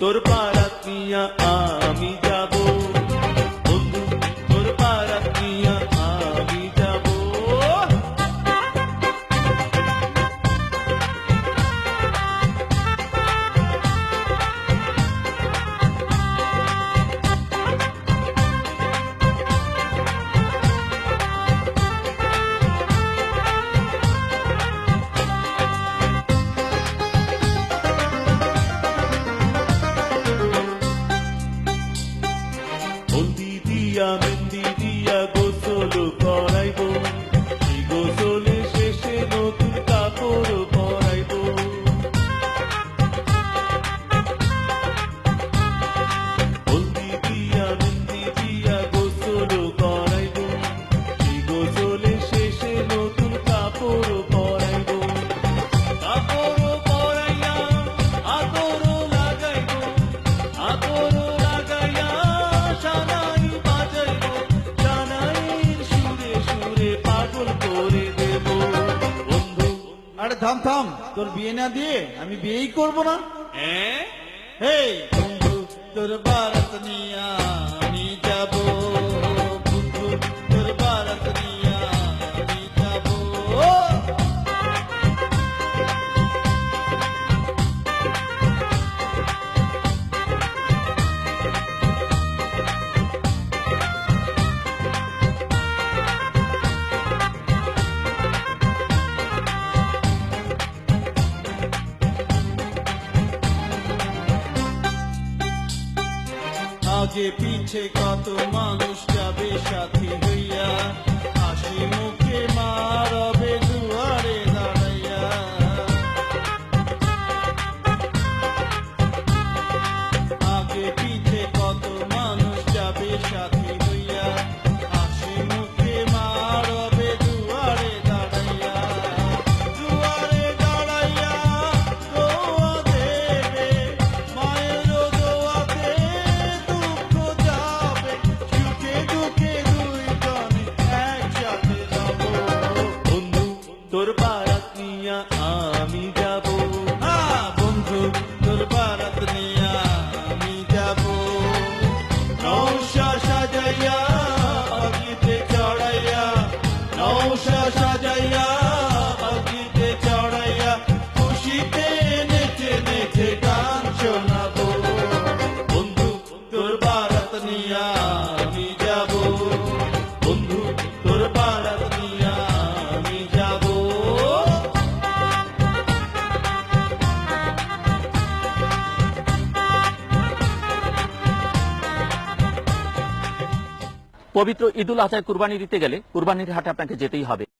তোর পাড়া আমি যাব? দিয়া মেন্দি দিয়া গোসল করাইবো। আরে থাম থাম। তোর বিয়ে না দিয়ে আমি বিয়েই করব না। হ্যাঁ হে তোর বারাত নিয়ে আমি যাব। আজে পিছে কত মানুষ যাবে সাথী হইয়া? kurban পবিত্র ঈদুল আজহায় কুরবানি দিতে গেলে কুরবানির হাটে আপনাকে যেতেই হবে।